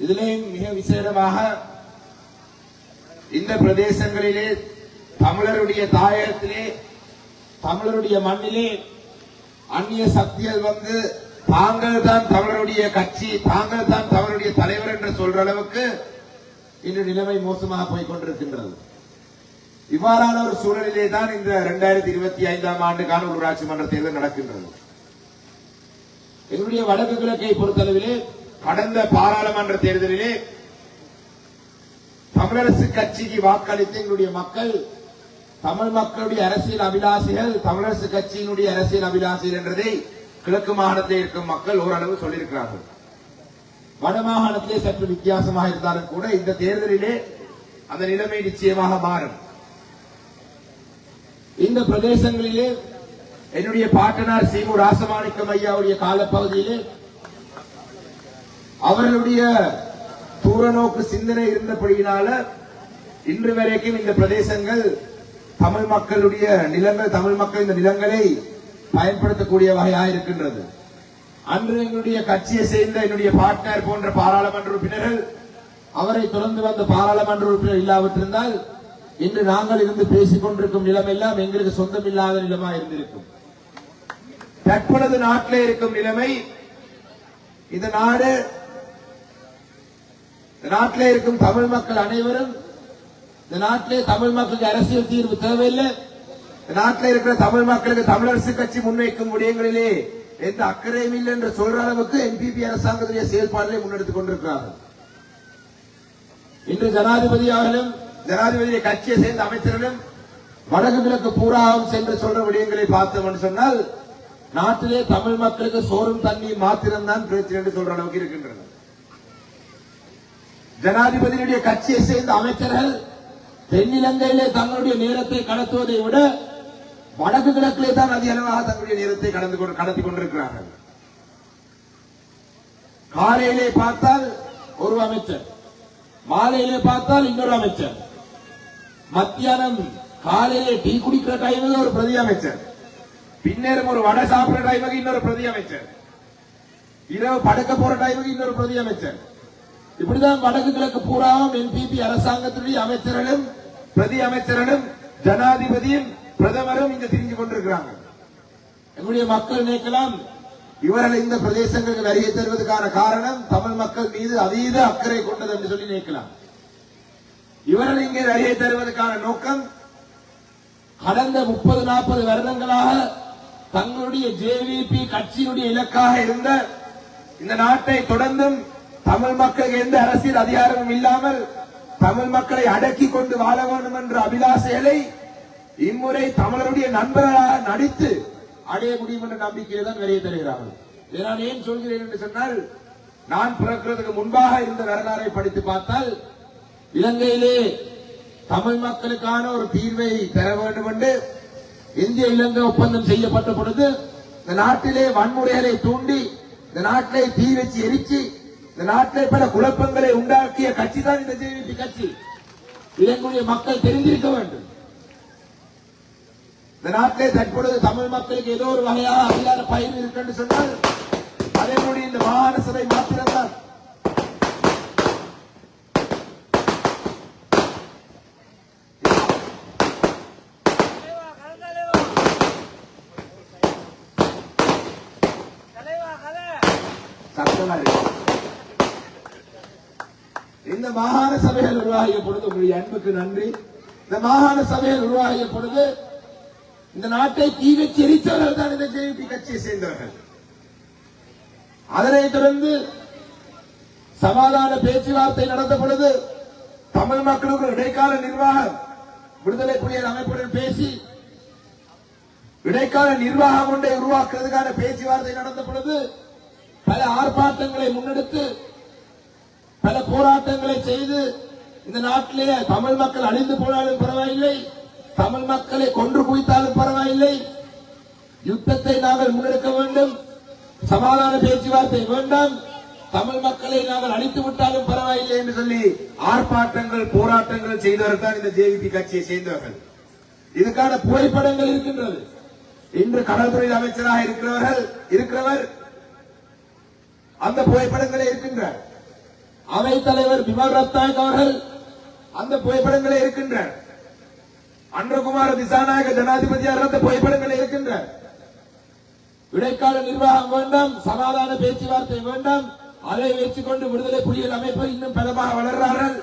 இதிலேயும் மிக விசேடமாக இந்த பிரதேசங்களிலே தமிழருடைய தாயகத்திலே தமிழருடைய மண்ணிலே அந்நிய சக்திகள் வந்து தாங்கள் தான் தமிழருடைய கட்சி தாங்கள் தான் தமிழருடைய தலைவர் என்று சொல்ற அளவுக்கு இன்று நிலைமை மோசமாக போய் கொண்டிருக்கின்றது. இவ்வாறான ஒரு சூழலிலே தான் இந்த இரண்டாயிரத்தி இருபத்தி ஐந்தாம் ஆண்டுக்கான உள்ளூராட்சி மன்ற தேர்தல் நடக்கின்றது. எங்களுடைய வடக்கு கிழக்கை பொறுத்தளவிலே கடந்த பாராளுமன்ற தேர்தலிலே தமிழரசு கட்சிக்கு வாக்களித்த எங்களுடைய மக்கள் தமிழ் மக்களுடைய அரசியல் அபிலாசிகள் தமிழரசு கட்சியினுடைய அரசியல் அபிலாசிகள் என்றதை கிழக்கு மாகாணத்தில் இருக்கும் மக்கள் ஓரளவு சொல்லியிருக்கிறார்கள். வடமாகாணத்திலே சற்று வித்தியாசமாக இருந்தாலும் கூட இந்த தேர்தலிலே அந்த நிலைமை நிச்சயமாக மாறும். இந்த பிரதேசங்களிலே என்னுடைய பாட்டனார் சீமு ராசமாணிக்கம் ஐயாவுடைய காலப்பகுதியிலே அவர்களுடைய தூரநோக்கு சிந்தனை இருந்தபடியினால இன்று வரைக்கும் இந்த பிரதேசங்கள் தமிழ் மக்களுடைய நிலங்கள் தமிழ் மக்கள் இந்த நிலங்களை பயன்படுத்தக்கூடிய வகையாக இருக்கின்றது. அன்று எங்களுடைய கட்சியை சேர்ந்த என்னுடைய பார்ட்னர் போன்ற பாராளுமன்ற உறுப்பினர்கள் அவரை தொடர்ந்து வந்த பாராளுமன்ற உறுப்பினர் இல்லாவிட்டிருந்தால் இன்று நாங்கள் இருந்து பேசிக் கொண்டிருக்கும் நிலைமெல்லாம் எங்களுக்கு சொந்தமில்லாத நிலமா இருந்திருக்கும். தற்பொழுது நாட்டிலே இருக்கும் நிலைமை இந்த நாடு இந்த நாட்டிலே இருக்கும் தமிழ் மக்கள் அனைவரும் இந்த நாட்டிலே தமிழ் மக்களுக்கு அரசியல் தீர்வு தேவையில்லை. இந்த இருக்கிற தமிழ் மக்களுக்கு தமிழரசு கட்சி முன்வைக்கும் விடயங்களிலே எந்த அக்கறையும் இல்லை என்று சொல்ற அளவுக்கு என்பிபி அரசாங்கத்துடைய செயல்பாடுகளை முன்னெடுத்துக் கொண்டிருக்கிறார்கள். இன்று ஜனாதிபதி அவர்களும் ஜனாதிபதியை கட்சியை சேர்ந்த அமைச்சர்களும் வடக்கு கிழக்கு பூராவும் சென்று சொல்ற விடயங்களை பார்த்தோம் என்று சொன்னால் நாட்டிலே தமிழ் மக்களுக்கு சோறும் தண்ணியும் மாத்திரம்தான் பிரச்சனை என்று சொல்ற அளவுக்கு இருக்கின்றன ஜனாதிபதியுடைய கட்சியை சேர்ந்த அமைச்சர்கள் தென்னிலங்கையிலே தங்களுடைய நேரத்தை கடத்துவதை விட வடக்கு கிழக்கிலே தான் அதிக அளவாக தங்களுடைய நேரத்தை கடந்து கொண்டு கடத்தி கொண்டிருக்கிறார்கள். காலையிலே பார்த்தால் ஒரு அமைச்சர் மாலையிலே பார்த்தால் இன்னொரு அமைச்சர் மத்தியானம் காலையிலே டீ குடிக்கிற டைமுக்கு ஒரு பிரதி அமைச்சர் பின்னரும் ஒரு வடை சாப்பிடுற டைமுக்கு இன்னொரு பிரதி அமைச்சர் இரவு படுக்க போற டைமுக்கு இன்னொரு பிரதி அமைச்சர். இப்படிதான் வடக்கு கிழக்கு பூராவும் என்பிபி அரசாங்கத்துடைய அமைச்சர்களும் பிரதி அமைச்சர்களும் ஜனாதிபதியும் பிரதமரும் இங்க திரிஞ்சு கொண்டிருக்கிறாங்க. எங்களுடைய மக்கள் நினைக்கலாம் இவர்கள் இந்த பிரதேசங்களுக்கு வருகை தருவதற்கான காரணம் தமிழ் மக்கள் மீது அதீத அக்கறை கொண்டது என்று சொல்லி நினைக்கலாம் இவர்கள் இங்கே வருகை தருவதற்கான நோக்கம் கடந்த முப்பது நாற்பது வருடங்களாக தங்களுடைய ஜேவிபி கட்சியினுடைய இலக்காக இருந்த இந்த நாட்டை தொடர்ந்தும் தமிழ் மக்களுக்கு எந்த அரசியல் அதிகாரமும் இல்லாமல் தமிழ் மக்களை அடக்கி கொண்டு வாழ வேண்டும் என்ற அபிலாசைகளை இம்முறை தமிழருடைய நண்பர்களாக நடித்து அடைய முடியும் என்ற நம்பிக்கையை தான் நிறைய தருகிறார்கள். இதை நான் ஏன் சொல்கிறேன் என்று சொன்னால் நான் பிறக்கிறதுக்கு முன்பாக இருந்த வரலாறை படித்து பார்த்தால் இலங்கையிலே தமிழ் மக்களுக்கான ஒரு தீர்வை பெற வேண்டும் என்று இந்திய இலங்கை ஒப்பந்தம் செய்யப்பட்ட பொழுது இந்த நாட்டிலே வன்முறைகளை தூண்டி இந்த நாட்டிலே தீ வச்சு எரிச்சு இந்த நாட்டிலே பல குழப்பங்களை உண்டாக்கிய கட்சி தான் இந்த ஜேவிபி கட்சி. இதனுடைய மக்கள் தெரிந்திருக்க வேண்டும். இந்த நாட்டிலே தற்பொழுது தமிழ் மக்களுக்கு ஏதோ ஒரு வகையாக அதிகார பயிர் இருக்கு சொன்னால் அதே இந்த மாகாண சபை மாத்திரம்தான். சத்தமா இருக்கு. இந்த மாகாண சபைகள் உருவாகிய பொழுது உங்களுடைய அன்புக்கு நன்றி. இந்த மாகாண சபைகள் உருவாகிய பொழுது இந்த நாட்டை தீ வச்சு எரித்தவர்கள் தான் இந்த ஜேபி கட்சியை சேர்ந்தவர்கள். அதனைத் தொடர்ந்து சமாதான பேச்சுவார்த்தை நடந்த பொழுது தமிழ் மக்களுக்கு இடைக்கால நிர்வாகம் விடுதலை புலிகள் அமைப்புடன் பேசி இடைக்கால நிர்வாகம் ஒன்றை உருவாக்குறதுக்கான பேச்சுவார்த்தை நடந்த பொழுது பல ஆர்ப்பாட்டங்களை முன்னெடுத்து பல போராட்டங்களை செய்து இந்த நாட்டிலே தமிழ் மக்கள் அழிந்து போனாலும் பரவாயில்லை. தமிழ் மக்களை கொன்று குவித்தாலும் பரவாயில்லை. யுத்தத்தை நாங்கள் முன்னெடுக்க வேண்டும். சமாதான பேச்சுவார்த்தை வேண்டாம். தமிழ் மக்களை நாங்கள் அழித்து விட்டாலும் பரவாயில்லை என்று சொல்லி ஆர்ப்பாட்டங்கள் போராட்டங்கள் செய்தவர்கள் தான் இந்த ஜேவிபி கட்சியை சேர்ந்தவர்கள். இதுக்கான புகைப்படங்கள் இருக்கின்றது. இன்று கடல்துறை அமைச்சராக இருக்கிறவர்கள் இருக்கிறவர் அந்த புகைப்படங்களே இருக்கின்ற அவை தலைவர் பிமல் ரத்நாயக் அவர்கள் அந்த புகைப்படங்களே இருக்கின்ற அன்றகுமார திசாநாயக ஜனாதிபதியார் அந்த புகைப்படங்களே இருக்கின்ற இடைக்கால நிர்வாகம் வேண்டாம் சமாதான பேச்சுவார்த்தை வேண்டாம் அதை வைத்துக்கொண்டு விடுதலை புலிகள் அமைப்பு இன்னும் பலமாக வளர்றார்கள்.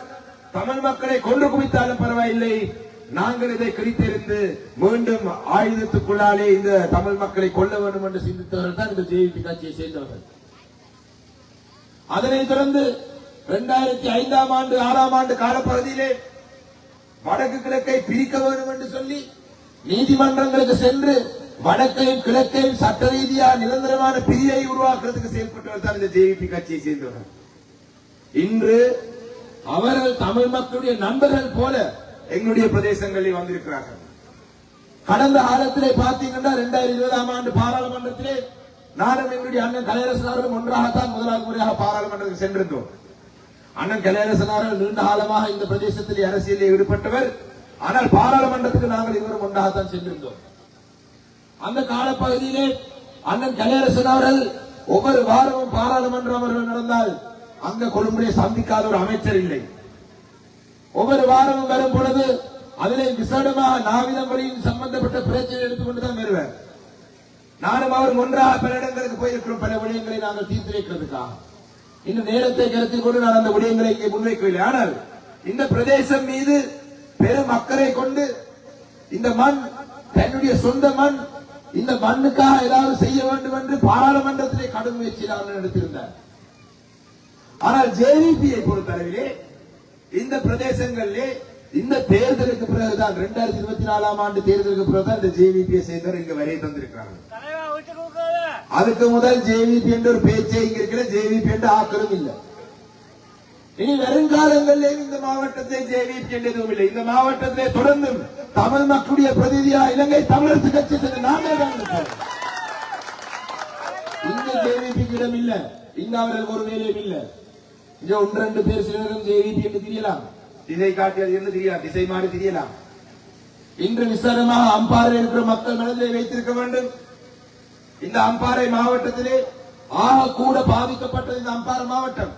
தமிழ் மக்களை கொன்று குவித்தாலும் பரவாயில்லை. நாங்கள் இதை கிழித்திருந்து மீண்டும் ஆயுதத்துக்குள்ளாலே இந்த தமிழ் மக்களை கொல்ல வேண்டும் என்று சிந்தித்தவர்கள் தான் இந்த ஜேபி கட்சியை சேர்ந்தவர்கள். அதனைத் தொடர்ந்து இரண்டாயிரத்தி ஐந்தாம் ஆண்டு ஆறாம் ஆண்டு காலப்பகுதியிலே வடக்கு கிழக்கை பிரிக்க வேண்டும் என்று சொல்லி நீதிமன்றங்களுக்கு சென்று வடக்கையும் கிழக்கையும் சட்ட ரீதியா நிரந்தரமான பிரிவை உருவாக்குறதுக்கு செயல்பட்டவர் தான் இந்த ஜேவிபி கட்சியை சேர்ந்தவர்கள் இன்று அவர்கள் தமிழ் மக்களுடைய நண்பர்கள் போல எங்களுடைய பிரதேசங்களில் வந்திருக்கிறார்கள். கடந்த காலத்திலே பார்த்தீங்கன்னா இரண்டாயிரத்தி இருபதாம் ஆண்டு பாராளுமன்றத்திலே நானும் எங்களுடைய அண்ணன் கலையரசனாரும் ஒன்றாகத்தான் முதலாவது முறையாக பாராளுமன்றத்துக்கு சென்றிருந்தோம். அண்ணன் கலையரசனார்கள் நீண்ட காலமாக இந்த பிரதேசத்தில் அரசியலில் ஈடுபட்டவர். ஆனால் பாராளுமன்றத்துக்கு நாங்கள் இருவரும் ஒன்றாகத்தான் சென்றிருந்தோம். அந்த காலப்பகுதியிலே அண்ணன் கலையரசன் அவர்கள் ஒவ்வொரு வாரமும் பாராளுமன்ற அமர்வு நடந்தால் அங்க கொழும்புடைய சந்திக்காத ஒரு அமைச்சர் இல்லை. ஒவ்வொரு வாரமும் வரும் பொழுது அதிலே விசேடமாக நாவிதம் வழியில் சம்பந்தப்பட்ட பிரச்சனை எடுத்துக்கொண்டு தான் வருவார். நானும் அவர் ஒன்றாக பல இடங்களுக்கு போயிருக்கிறோம். பல விடயங்களை நாங்கள் தீர்த்து வைக்கிறதுக்காக. இன்னும் நேரத்தை கருத்தில் கொண்டு நான் அந்த விடயங்களை இங்கே முன்வைக்கவில்லை. ஆனால் இந்த பிரதேசம் மீது பெரும் அக்கறை கொண்டு இந்த மண் தன்னுடைய சொந்த மண் இந்த மண்ணுக்காக ஏதாவது செய்ய வேண்டும் என்று பாராளுமன்றத்திலே கடும் முயற்சியில் அவர் எடுத்திருந்தார் ஆனால் ஜேவிபியை பொறுத்தளவிலே இந்த பிரதேசங்களிலே இந்த தேர்தலுக்கு பிறகுதான் இரண்டாயிரத்தி இருபத்தி நாலாம் ஆண்டு தேர்தலுக்கு பிறகுதான் இந்த ஜேவிபியை சேர்ந்தவர் இங்கு வரைய தந்திருக்கிறார்கள். அதுக்கு முதல் ஜேவிபி என்ற ஒரு பேச்சே இங்க இருக்கிற ஜேவிபி என்ற ஆக்களும் இல்லை. இனி வருங்காலங்களில் இந்த மாவட்டத்தை ஜேவிபி என்று எதுவும் இல்லை. இந்த மாவட்டத்திலே தொடர்ந்து தமிழ் மக்களுடைய பிரதிநிதியா இலங்கை தமிழரசு கட்சி சென்று நாங்கள் தான் இங்க ஜேவிபிக்கு இடம் இல்ல. இங்க அவர்களுக்கு ஒரு வேலையும் இல்ல. இங்க ஒன்று ரெண்டு பேர் சிலரும் ஜேவிபி என்று தெரியலாம். திசை காட்டியது என்று தெரியலாம் திசை மாறி தெரியலாம். இன்று விசாரமாக அம்பாறு இருக்கிற மக்கள் மனதிலே வைத்திருக்க வேண்டும். இந்த அம்பாறை மாவட்டத்திலே ஆக கூட பாதிக்கப்பட்டது இந்த அம்பாறை மாவட்டம்.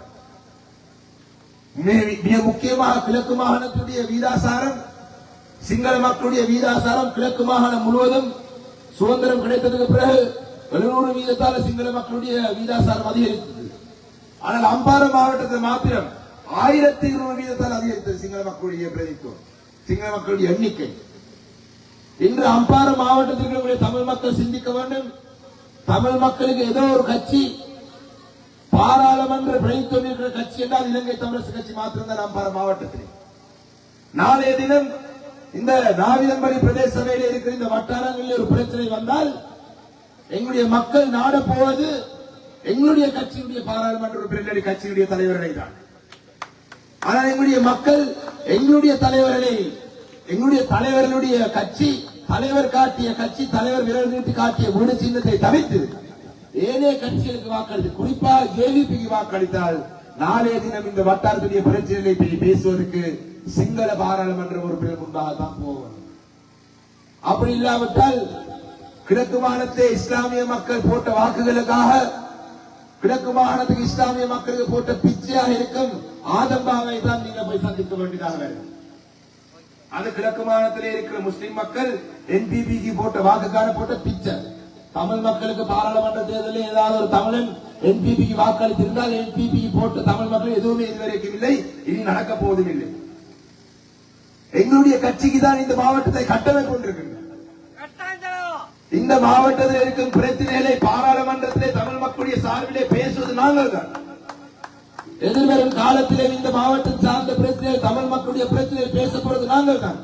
மிக முக்கியமாக கிழக்கு மாகாணத்துடைய வீராசாரம் சிங்கள மக்களுடைய வீராசாரம் கிழக்கு மாகாணம் முழுவதும் சுதந்திரம் கிடைத்ததுக்கு பிறகு எழுநூறு வீதத்தால் சிங்கள மக்களுடைய வீராசாரம் அதிகரித்தது. ஆனால் அம்பாறை மாவட்டத்தில் மாத்திரம் ஆயிரத்தி இருநூறு வீதத்தால் அதிகரித்தது சிங்கள மக்களுடைய பிரதித்துவம் சிங்கள மக்களுடைய எண்ணிக்கை. இன்று அம்பாறை மாவட்டத்திற்கு தமிழ் மக்கள் சிந்திக்க வேண்டும். தமிழ் மக்களுக்கு ஏதோ ஒரு கட்சி பாராளுமன்ற பிரதித்துவம் கட்சி என்றால் இலங்கை தமிழரசு கட்சி மாத்திரம்தான் அம்பாறை மாவட்டத்தில். நாளைய தினம் இந்த நாவிதம்பரி பிரதேச சபையில் இருக்கிற இந்த வட்டாரங்களில் ஒரு பிரச்சனை வந்தால் எங்களுடைய மக்கள் நாட போவது எங்களுடைய கட்சியினுடைய பாராளுமன்ற உறுப்பினருடைய கட்சியினுடைய தலைவர்களை தான். ஆனால் எங்களுடைய மக்கள் எங்களுடைய தலைவர்களை எங்களுடைய தலைவர்களுடைய கட்சி தலைவர் காட்டிய கட்சி தலைவர் விரல் நீட்டி காட்டிய குண சின்னத்தை தவிர்த்து ஏனைய கட்சிகளுக்கு வாக்களித்து குறிப்பாக ஜேவிபிக்கு வாக்களித்தால் நாளைய தினம் இந்த வட்டாரத்துடைய பிரச்சனைகளை பற்றி பேசுவதற்கு சிங்கள பாராளுமன்ற உறுப்பினர் முன்பாக தான் போகணும் அப்படி இல்லாவிட்டால் கிழக்கு மாநிலத்தை இஸ்லாமிய மக்கள் போட்ட வாக்குகளுக்காக கிழக்கு மாகாணத்துக்கு இஸ்லாமிய மக்களுக்கு போட்ட பிச்சையாக இருக்கும் ஆதம்பாவை தான் நீங்க போய் சந்திக்க வேண்டியதாக இருக்கும் அது கிழக்கு மாநிலத்தில் இருக்கிற முஸ்லிம் மக்கள் என்பிபிக்கு போட்ட வாக்குக்கான போட்ட பிச்சை தமிழ் மக்களுக்கு பாராளுமன்ற தேர்தலில் ஏதாவது ஒரு தமிழன் என்பிபிக்கு வாக்களித்திருந்தால் என்பிபிக்கு போட்ட தமிழ் மக்கள் எதுவுமே இதுவரைக்கும் இல்லை இனி நடக்க போவதும் இல்லை எங்களுடைய கட்சிக்கு தான் இந்த மாவட்டத்தை கட்டமைப்பு கொண்டிருக்கின்றன இந்த மாவட்டத்தில் இருக்கும் பிரச்சனைகளை பாராளுமன்றத்திலே தமிழ் மக்களுடைய சார்பிலே பேசுவது நாங்கள் தான் எதிர்வரும் காலத்திலே இந்த மாவட்டம் சார்ந்த பிரச்சனை தமிழ் மக்களுடைய பிரச்சனை பேசப்படுவது நாங்கள் தான்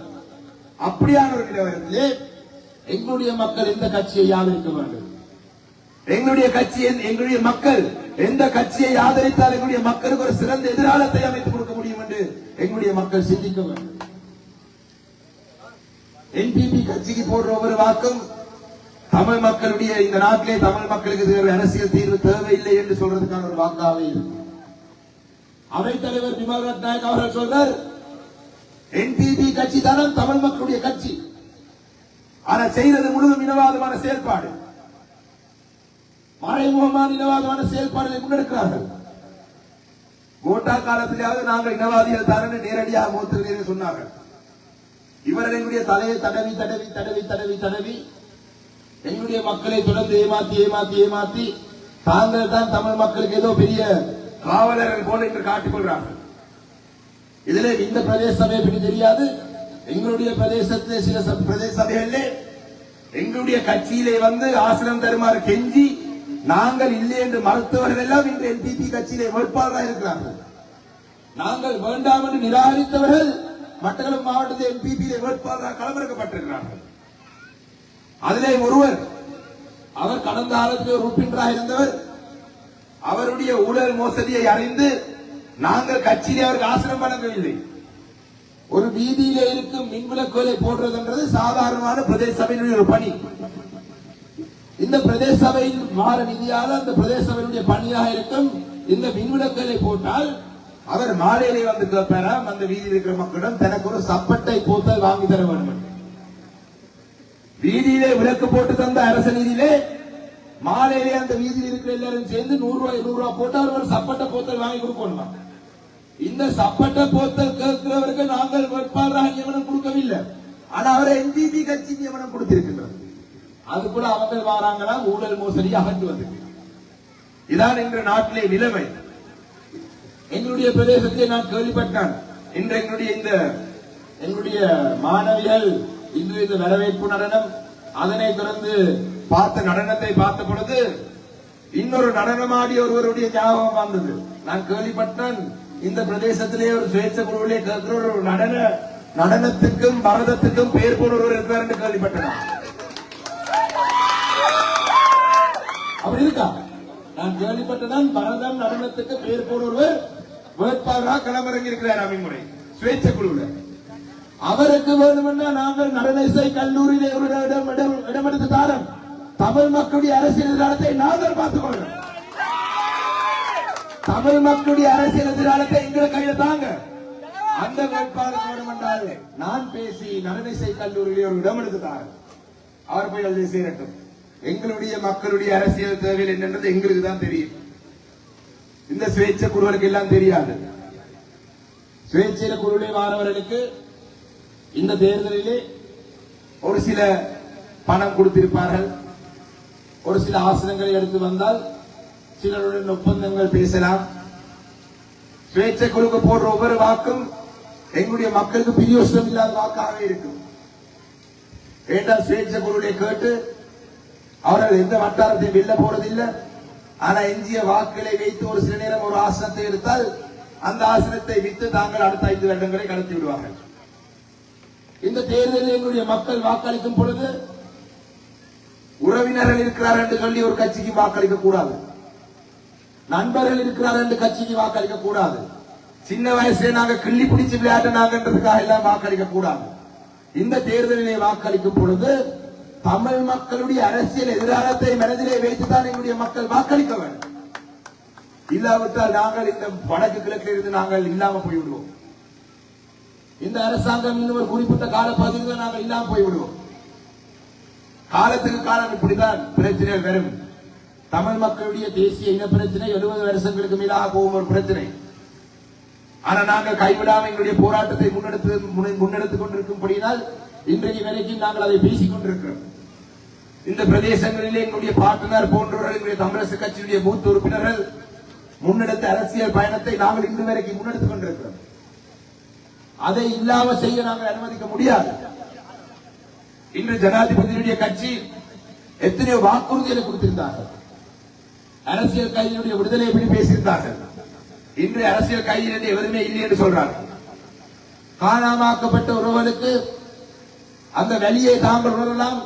அப்படியான ஒரு நிலவரத்திலே எங்களுடைய மக்கள் எந்த கட்சியை ஆதரிக்க வேண்டும் எங்களுடைய கட்சி எங்களுடைய மக்கள் எந்த கட்சியை ஆதரித்தால் எங்களுடைய மக்களுக்கு ஒரு சிறந்த எதிர்காலத்தை அமைத்துக் கொடுக்க முடியும் என்று எங்களுடைய மக்கள் சிந்திக்க வேண்டும். என்பிபி கட்சிக்கு போடுற ஒவ்வொரு வாக்கும் தமிழ் மக்களுடைய இந்த நாட்டிலே தமிழ் மக்களுக்கு அரசியல் தீர்வு தேவையில்லை என்று சொல்றதுக்கான ஒரு வாக்காக இருக்கும். அவைத்தலைவர் விமல் ரத்நாயக் அவர்கள் சொல்றார் என்பிபி கட்சி தானே தமிழ் மக்களுடைய கட்சி. ஆனா செய்தது முழுவதும் இனவாதமான செயல்பாடு. மறைமுகமான இனவாதமான செயல்பாடுகளை முன்னெடுக்கிறார்கள். கோட்டா காலத்திலேயாவது நாங்கள் இனவாதிகள் தானே நேரடியாக முகத்தில் சொன்னார்கள். இவர்கள் எங்களுடைய தலையை தடவி தடவி தடவி தடவி தடவி எங்களுடைய மக்களை தொடர்ந்து ஏமாத்தி ஏமாத்தி ஏமாத்தி தாங்கள் தான் தமிழ் மக்களுக்கு ஏதோ பெரிய காவலர்கள் போல என்று காட்டிக் கொள்றார்கள் இதுல இந்த பிரதேச சபை பற்றி தெரியாது. எங்களுடைய பிரதேசத்திலே சில ச- பிரதேச சபைகளிலே எங்களுடைய கட்சியிலே வந்து ஆசிரம் தருமாறு கெஞ்சி நாங்கள் இல்லை என்று மறுத்தவர்கள் எல்லாம் இன்று என்பிபி கட்சியிலே வேட்பாளராக இருக்கிறார்கள். நாங்கள் வேண்டாம் என்று நிராகரித்தவர்கள் மட்டக்களப்பு மாவட்டத்தில் என்பிபியிலே வேட்பாளராக களமிறக்கப்பட்டிருக்கிறார்கள். அதிலே ஒருவர் அவர் கடந்த காலத்தில் ஒரு உறுப்பினராக இருந்தவர் அவருடைய ஊழல் மோசடியை அறிந்து நாங்கள் கட்சியிலே அவருக்கு ஆசனம் வழங்கவில்லை. ஒரு வீதியில இருக்கும் மின்விளக்குகளை போடுறதுன்றது சாதாரணமான பிரதேச சபையினுடைய ஒரு பணி. இந்த பிரதேச சபையின் மாற நிதியால் அந்த பிரதேச சபையினுடைய பணியாக இருக்கும் இந்த மின்விளக்குகளை போட்டால் அவர் மாலையிலே வந்து கேட்பாராம் அந்த வீதியில் இருக்கிற மக்களிடம் தனக்கு ஒரு சப்பட்டை போத்தல் வாங்கி தர வேண்டும். வீதியிலே விளக்கு போட்டு தந்த அரச நீதியிலே மாலையிலே அந்த வீதியில் இருக்கிற எல்லாரும் சேர்ந்து நூறு ரூபாய் இருபது ரூபாய் போட்டு அவர் ஒரு சப்பட்ட போத்தல் வாங்கி கொடுக்கணுமா? இந்த சப்பட்ட போத்தல் கேட்கிறவருக்கு நாங்கள் வேட்பாளராக நியமனம் கொடுக்கவில்லை. ஆனா அவரை என்டிபி கட்சி நியமனம் கொடுத்திருக்கின்றது. அது கூட அவங்க வராங்கன்னா ஊழல் மோசடி அகற்றுவது இதான் இன்று நாட்டிலே நிலைமை. எங்களுடைய பிரதேசத்தை நான் கேள்விப்பட்டேன். இன்று எங்களுடைய இந்த எங்களுடைய மாணவிகள் இன்று இந்த வரவேற்பு நடனம் அதனை தொடர்ந்து பார்த்த நடனத்தை பார்த்த பொழுது இன்னொரு நடனமாடி ஒருவருடைய ஞாபகம் வந்தது. நான் கேள்விப்பட்டேன் இந்த பிரதேசத்திலே ஒரு சுயேட்சை குழுவிலே கேட்கிற ஒரு நடன நடனத்துக்கும் பரதத்துக்கும் பேர் போன ஒருவர் இருக்கிறார் என்று கேள்விப்பட்டேன். அப்படி இருக்கா? நான் கேள்விப்பட்டதான் பரதம் நடனத்துக்கு பெயர் போன ஒருவர் வேட்பாளராக களமிறங்கி இருக்கிறார் அமைமுறை சுயேட்சை குழுவில். அவருக்கு வேணுமென்னா நாங்கள் நடன இசை கல்லூரியிலே ஒரு இடம் இடமெடுத்து தாரம். தமிழ் மக்களுடைய அரசியல் எதிர்காலத்தை நாங்கள் பார்த்துக் கொள்கிறோம் தமிழ் மக்களுடைய அரசியல் எதிர்காலத்தை எங்களை கையில தாங்க. அந்த வேட்பாளர் வேணுமென்றால் நான் பேசி நடன இசை கல்லூரியிலே ஒரு இடம் எடுத்து தாரேன் அவர் போய் அதை சேரட்டும். எங்களுடைய மக்களுடைய அரசியல் தேவையில் என்னன்றது எங்களுக்கு தான் தெரியும். இந்த சுயேட்சை குழுக்களுக்கு எல்லாம் தெரியாது. சுயேட்சை குழுவிலே மாணவர்களுக்கு இந்த தேர்தலிலே ஒரு சில பணம் கொடுத்திருப்பார்கள். ஒரு சில ஆசனங்களை எடுத்து வந்தால் சிலருடன் ஒப்பந்தங்கள் பேசலாம். சுயேட்சை கொடுக்க போடுற ஒவ்வொரு வாக்கும் எங்களுடைய மக்களுக்கு பிரியோசனம் இல்லாத வாக்காகவே இருக்கும். ஏண்டால் சுயேட்சை குழுவை கேட்டு அவர்கள் எந்த வட்டாரத்தையும் வெளில போறதில்லை. ஆனா எஞ்சிய வாக்குகளை வைத்து ஒரு சில நேரம் ஒரு ஆசனத்தை எடுத்தால் அந்த ஆசனத்தை வித்து தாங்கள் அடுத்த ஐந்து வருடங்களை கடத்தி விடுவார்கள். இந்த தேர்தலில் எங்களுடைய மக்கள் வாக்களிக்கும் பொழுது உறவினர்கள் இருக்கிறார் என்று சொல்லி ஒரு கட்சிக்கு வாக்களிக்க கூடாது. நண்பர்கள் இருக்கிறார் என்று கட்சிக்கு வாக்களிக்க கூடாது. சின்ன வயசுல நாங்க கிள்ளி பிடிச்சு விளையாடினாங்கன்றதுக்காக எல்லாம் வாக்களிக்க கூடாது. இந்த தேர்தலிலே வாக்களிக்கும் பொழுது தமிழ் மக்களுடைய அரசியல் எதிரானத்தை மனதிலே வைத்துதான் எங்களுடைய மக்கள் வாக்களிக்க வேண்டும். இல்லாவிட்டால் நாங்கள் இந்த வடக்கு கிழக்கில் இருந்து நாங்கள் இல்லாம போய்விடுவோம். இந்த அரசாங்கம் இன்னும் ஒரு குறிப்பிட்ட காலப்பகுதியில் தான் நாங்கள் இல்லாமல் போய்விடுவோம். காலத்துக்கு காலம் இப்படிதான் பிரச்சனைகள் வரும். தமிழ் மக்களுடைய தேசிய இன பிரச்சனை எழுபது வருஷங்களுக்கு மேலாக போகும் ஒரு பிரச்சனை. ஆனா நாங்கள் கைவிடாமல் எங்களுடைய போராட்டத்தை முன்னெடுத்து முன்னெடுத்துக் கொண்டிருக்கும்படியினால் இன்றைக்கு வரைக்கும் நாங்கள் அதை பேசிக் கொண்டிருக்கிறோம். இந்த பிரதேசங்களிலே எங்களுடைய பாட்டனர் போன்றவர்கள் எங்களுடைய தமிழரசு கட்சியுடைய மூத்த உறுப்பினர்கள் முன்னெடுத்த அரசியல் பயணத்தை நாங்கள் இன்று வரைக்கும் முன்னெடுத்துக் கொண்டிருக்கிறோம். அதை இல்லாம செய்ய நாங்கள் அனுமதிக்க முடியாது. இன்று ஜனாதிபதியுடைய கட்சி எத்தனையோ வாக்குறுதிகளை கொடுத்திருந்தார்கள். அரசியல் கைதியினுடைய விடுதலை பற்றி பேசியிருந்தார்கள். இன்று அரசியல் கைதிகள் எவருமே இல்லை என்று சொல்றார்கள். காணாமாக்கப்பட்ட உறவுகளுக்கு அந்த வழியை தாங்கள் உணரலாம்.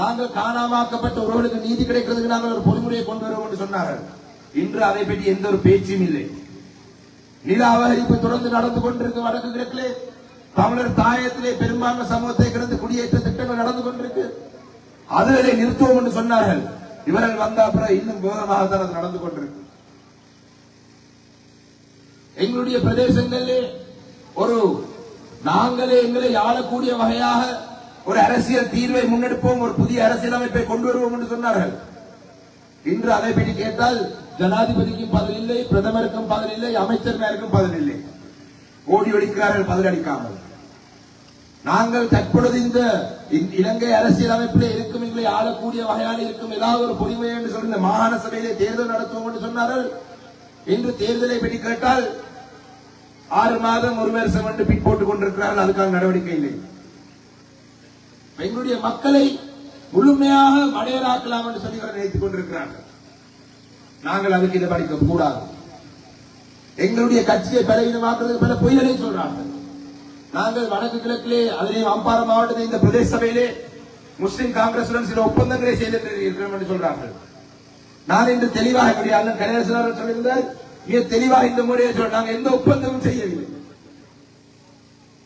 நாங்கள் காணாமாக்கப்பட்ட உறவுகளுக்கு நீதி கிடைக்கிறதுக்கு நாங்கள் ஒரு பொறிமுறையை கொண்டு வருவோம் என்று சொன்னார்கள். இன்று அதை பற்றி எந்த ஒரு பேச்சும் இல்லை. நில அபகரிப்பு தொடர்ந்து நடந்து கொண்டிருக்கு வடக்கு கிழக்கிலே. தமிழர் தாயத்திலே பெரும்பான்மை சமூகத்தை கிடந்து குடியேற்ற திட்டங்கள் நடந்து கொண்டிருக்கு. அதுவரை நிறுத்துவோம் என்று சொன்னார்கள். இவர்கள் வந்த அப்புறம் இன்னும் வேகமாக தான் அது நடந்து கொண்டிருக்கு. எங்களுடைய பிரதேசங்களிலே ஒரு நாங்களே எங்களை ஆளக்கூடிய வகையாக ஒரு அரசியல் தீர்வை முன்னெடுப்போம் ஒரு புதிய அரசியலமைப்பை கொண்டு வருவோம் என்று சொன்னார்கள். இன்று அதை பற்றி கேட்டால் ஜனாதிபதிக்கும் பதில் இல்லை பிரதமருக்கும் பதில் இல்லை அமைச்சர்மாருக்கும் பதில் இல்லை. ஓடி ஒடிக்கிறார்கள் பதில் அளிக்காமல். நாங்கள் தற்பொழுது இந்த இலங்கை அரசியல் அமைப்பிலே இருக்கும் எங்களை ஆளக்கூடிய வகையான இருக்கும் ஏதாவது ஒரு பொறுமை என்று சொல்லி இந்த மாகாண சபையிலே தேர்தல் நடத்துவோம் என்று சொன்னார்கள். இன்று தேர்தலை பற்றி கேட்டால் ஆறு மாதம் ஒரு வருஷம் என்று பின் போட்டுக் கொண்டிருக்கிறார்கள் அதுக்கான நடவடிக்கை இல்லை. எங்களுடைய மக்களை முழுமையாக மடையராக்கலாம் என்று சொல்லி நினைத்துக் கொண்டிருக்கிறார்கள். நாங்கள் அதுக்கு இதை படிக்க கூடாது. எங்களுடைய கட்சியை பலவீனமாக்குறதுக்கு பல பொய்களை சொல்றார்கள். நாங்கள் வடக்கு கிழக்கிலே அதிலேயும் அம்பார மாவட்டத்தில் இந்த பிரதேச சபையிலே முஸ்லிம் காங்கிரசுடன் சில ஒப்பந்தங்களை செய்திருக்கிறோம் என்று சொல்றார்கள். நான் இன்று தெளிவாக என்னுடைய அண்ணன் கணேசன் அவர்கள் மிக தெளிவாக இந்த முறையை சொல்றாங்க எந்த ஒப்பந்தமும் செய்யவில்லை.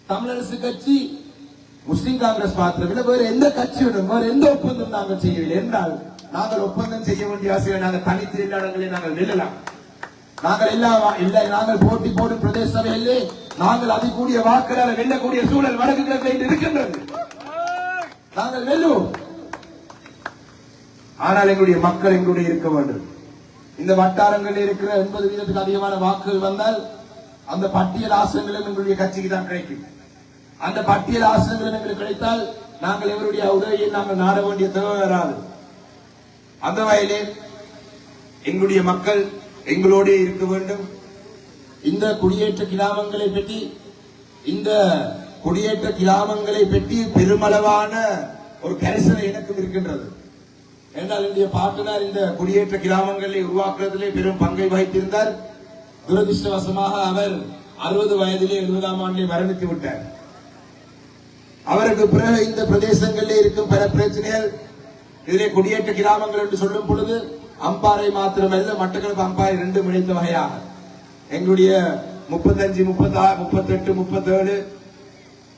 தமிழரசு கட்சி முஸ்லிம் காங்கிரஸ் மாத்திரமில்லை வேறு எந்த கட்சியுடன் வேறு எந்த ஒப்பந்தம் நாங்கள் செய்யவில்லை என்றால் நாங்கள் ஒப்பந்தம் செய்ய வேண்டிய அவசியம் நாங்கள் தனித்து இடங்களை நாங்கள் நில்லலாம். நாங்கள் எல்லா இல்லை நாங்கள் போட்டி போடும் பிரதேச சபையிலே நாங்கள் அதிகூடிய வாக்குகளை வெல்லக்கூடிய சூழல் வடக்கு கிழக்கில் இருக்கின்றது. நாங்கள் வெல்லுவோம். ஆனால் எங்களுடைய மக்கள் எங்களுடைய இருக்க வேண்டும். இந்த வட்டாரங்களில் இருக்கிற எண்பது வீதத்துக்கு அதிகமான வாக்குகள் வந்தால் அந்த பட்டியல் ஆசிரியர்களும் எங்களுடைய கட்சிக்கு தான் கிடைக்கும். அந்த பட்டியல் ஆசனங்கள் எங்களுக்கு கிடைத்தால் நாங்கள் இவருடைய உதவியை நாங்கள் நாட வேண்டிய தேவை வராது. அந்த வகையிலே எங்களுடைய மக்கள் எங்களோடே இருக்க வேண்டும். இந்த குடியேற்ற கிராமங்களை பற்றி இந்த குடியேற்ற கிராமங்களை பற்றி பெருமளவான ஒரு கரிசனை எனக்கும் இருக்கின்றது. என்றால் என்னுடைய பாட்டனார் இந்த குடியேற்ற கிராமங்களை உருவாக்குறதிலே பெரும் பங்கை வகித்திருந்தார். துரதிருஷ்டவசமாக அவர் அறுபது வயதிலே எழுபதாம் ஆண்டிலே மரணித்து விட்டார். அவருக்கு பிறகு இந்த பிரதேசங்களில் இருக்கும் பல பிரச்சனைகள் இதிலே குடியேற்ற கிராமங்கள் என்று சொல்லும் பொழுது அம்பாறை மாத்திரமல்ல மட்டக்களப்பு அம்பாறை ரெண்டு இணைந்த வகையாக. எங்களுடைய முப்பத்தஞ்சு முப்பத்தாறு முப்பத்தெட்டு முப்பத்தேழு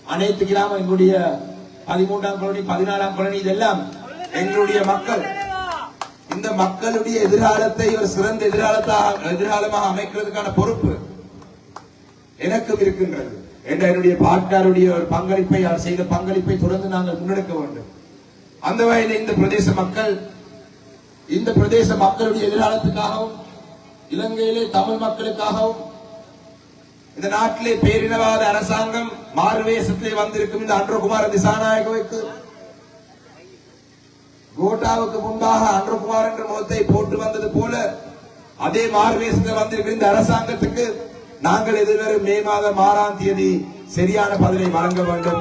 அனைத்து கிராமம் எங்களுடைய பதிமூன்றாம் காலனி பதினாலாம் காலனி இதெல்லாம் எங்களுடைய மக்கள். இந்த மக்களுடைய எதிர்காலத்தை ஒரு சிறந்த எதிர்காலத்தாக எதிர்காலமாக அமைக்கிறதுக்கான பொறுப்பு எனக்கும் இருக்கின்றது. என்ற என்னுடைய பாட்டாருடைய ஒரு பங்களிப்பை அவர் செய்த பங்களிப்பை தொடர்ந்து நாங்கள் முன்னெடுக்க வேண்டும். அந்த வகையில் இந்த பிரதேச மக்கள் இந்த பிரதேச மக்களுடைய எதிர்காலத்துக்காகவும் இலங்கையிலே தமிழ் மக்களுக்காகவும் இந்த நாட்டிலே பேரினவாத அரசாங்கம் மாறுவேசத்திலே வந்திருக்கும் இந்த அன்றகுமார திசாநாயகவுக்கு கோட்டாவுக்கு முன்பாக அன்றகுமார் என்ற முகத்தை போட்டு வந்தது போல அதே மாறுவேசத்தில் வந்திருக்கிற இந்த அரசாங்கத்துக்கு நாங்கள் எதிர்வரும் மே மாதம் ஆறாம் தேதி சரியான பதிலை வழங்க வேண்டும்.